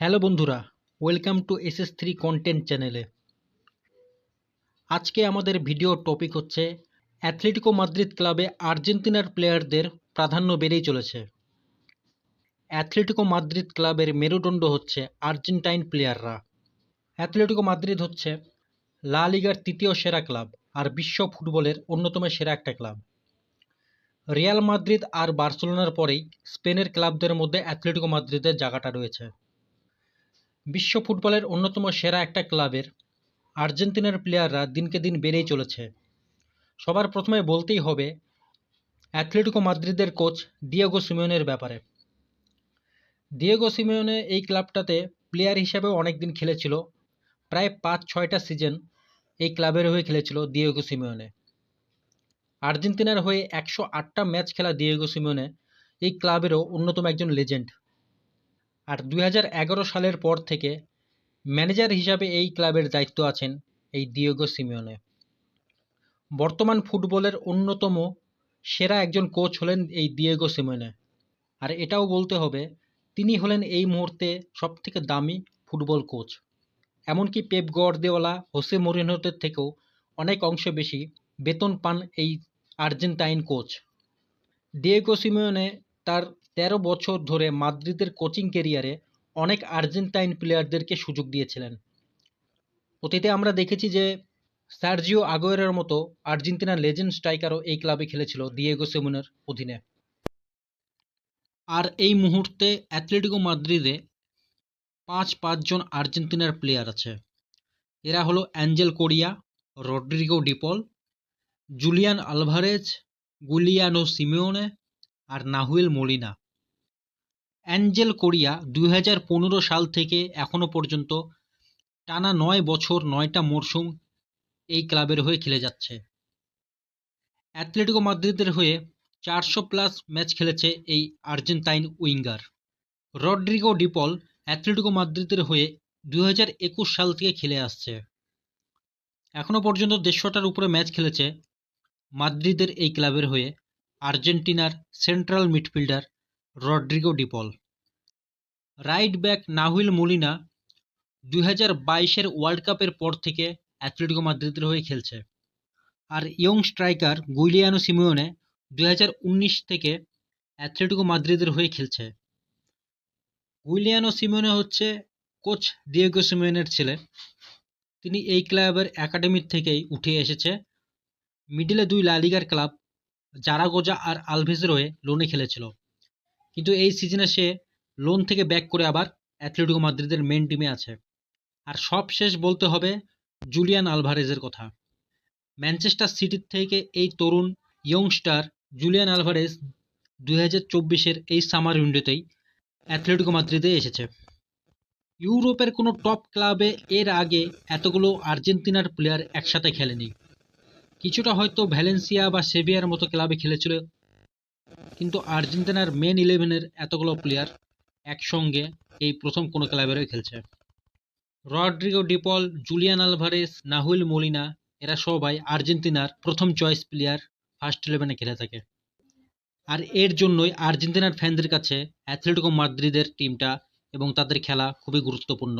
Hello বন্ধুরা welcome to S S three content চ্যানেলে আজকে আমাদের ভিডিও টপিক হচ্ছে অ্যাথলেটিকো মাদ্রিদ ক্লাবে আর্জেন্টিনার প্লেয়ারদের প্রাধান্য বেড়েই চলেছে। অ্যাথলেটিকো মাদ্রিদ ক্লাবের মেরুদণ্ড হচ্ছে আর্জেন্টাইন প্লেয়াররা অ্যাথলেটিকো মাদ্রিদ হচ্ছে লা লিগার তৃতীয় সেরা ক্লাব আর বিশ্ব ফুটবলের অন্যতম সেরা একটা ক্লাব রিয়াল মাদ্রিদ আর বার্সেলোনার পরেই স্পেনের ক্লাবদের মধ্যে অ্যাথলেটিকো মাদ্রিদের জায়গাটা রয়েছে। বিশ্ব ফুটবলের অন্যতম সেরা একটা ক্লাবের আর্জেন্টিনার প্লেয়াররা দিনকে দিন বেড়েই চলেছে। সবার প্রথমে বলতেই হবে, অ্যাথলেটিকো মাদ্রিদের কোচ ডিয়েগো সিমিওনের ব্যাপারে। ডিয়েগো সিমিওনে এই ক্লাবটাতে প্লেয়ার হিসেবেও অনেক দিন খেলেছিল, প্রায় পাঁচ, ছয়টা সিজন এই ক্লাবের হয়ে খেলেছিল দিয়েগো সিমিওনে। আর্জেন্টিনার হয়ে একশো আটটা ম্যাচ খেলা দিয়েগো সিমিওনে, এই ক্লাবেরও অন্যতম একজন লেজেন্ড। আর দুই হাজার এগারো সালের পর থেকে ম্যানেজার হিসাবে এই ক্লাবের দায়িত্ব আছেন এই দিয়েগো সিমিওনে বর্তমান ফুটবলের অন্যতম সেরা একজন কোচ হলেন এই দিয়েগো সিমিওনে আর এটাও বলতে হবে, তিনি হলেন এই মুহূর্তে সবথেকে দামি ফুটবল কোচ। এমনকি পেপ গর্দেওয়ালা হোসে মরিনহোদের থেকেও অনেক অংশ বেশি বেতন পান এই আর্জেন্টাইন কোচ। ডিয়েগো সিমিওনে তার তেরো বছর ধরে মাদ্রিদের কোচিং কেরিয়ারে অনেক আর্জেন্টাইন প্লেয়ারদেরকে সুযোগ দিয়েছিলেন। অতীতে আমরা দেখেছি যে সার্জিও আগোয়েরের মতো আর্জেন্টিনার লেজেন্ড স্ট্রাইকারও এই ক্লাবে খেলেছিল দিয়েগো সিমনের অধীনে। আর এই মুহূর্তে অ্যাথলেটিকো মাদ্রিদে পাঁচ পাঁচজন আর্জেন্টিনার প্লেয়ার আছে। এরা হলো Angel Correa, Rodrigo De Paul, Julian Alvarez, Giuliano Simeone আর নাহুয়েল মলিনা। অ্যাঞ্জেল কোরিয়া দুই হাজার পনেরো সাল থেকে এখনও পর্যন্ত টানা নয় বছর নয়টা মরশুম এই ক্লাবের হয়ে খেলে যাচ্ছে। অ্যাথলেটিকো মাদ্রিদের হয়ে চারশো প্লাস ম্যাচ খেলেছে এই Argentine winger. Rodrigo De Paul Atletico মাদ্রিদের হয়ে দুই হাজার একুশ সাল থেকে খেলে আসছে। এখনও পর্যন্ত দেড়শোটার উপরে ম্যাচ খেলেছে মাদ্রিদের এই ক্লাবের হয়ে। আর্জেন্টিনার central midfielder Rodrigo De Paul. Right back Nahuel Molina দুই হাজার বাইশের ওয়ার্ল্ড কাপের পর থেকে অ্যাথলেটিকো মাদ্রিদের হয়ে খেলছে। আর ইয়ং স্ট্রাইকার গুইলিয়ানো সিমিওনে দুই হাজার উনিশ থেকে অ্যাথলেটিকো মাদ্রিদের হয়ে খেলছে। গুইলিয়ানো সিমিওনে হচ্ছে কোচ ডিয়েগো সিমিওনের ছেলে। তিনি এই ক্লাবের একাডেমির থেকেই উঠে এসেছে। মিডিলে দুই লালিগার ক্লাব জারাগোজা আর আলভেজের হয়ে লোনে খেলেছিল। কিন্তু এই সিজনে সে লোন থেকে ব্যাক করে আবার অ্যাথলেটিকো মাদ্রিদের মেন টিমে আছে। আর সব শেষ বলতে হবে জুলিয়ান আলভারেজের কথা। ম্যানচেস্টার সিটির থেকে এই তরুণ ইয়ংস্টার জুলিয়ান আলভারেজ দুই হাজার চব্বিশের এই সামার উইন্ডোতেই অ্যাথলেটিকো মাদ্রিদে এসেছে। ইউরোপের কোনো টপ ক্লাবে এর আগে এতগুলো আর্জেন্টিনার প্লেয়ার একসাথে খেলেনি। কিছুটা হয়তো ভ্যালেন্সিয়া বা সেভিয়ার মতো ক্লাবে খেলেছিল, কিন্তু আর্জেন্টিনার মেন ইলেভেনের এতগুলো প্লেয়ার একসঙ্গে এই প্রথম কোনো ক্লাবেরও খেলছে। Rodrigo De Paul, Julian Alvarez Nahuel Molina, এরা সবাই আর্জেন্টিনার প্রথম চয়েস প্লেয়ার ফার্স্ট ইলেভেনে খেলে থাকে। আর এর জন্যই আর্জেন্টিনার ফ্যানদের কাছে অ্যাথলেটিকো মাদ্রিদের টিমটা এবং তাদের খেলা খুবই গুরুত্বপূর্ণ।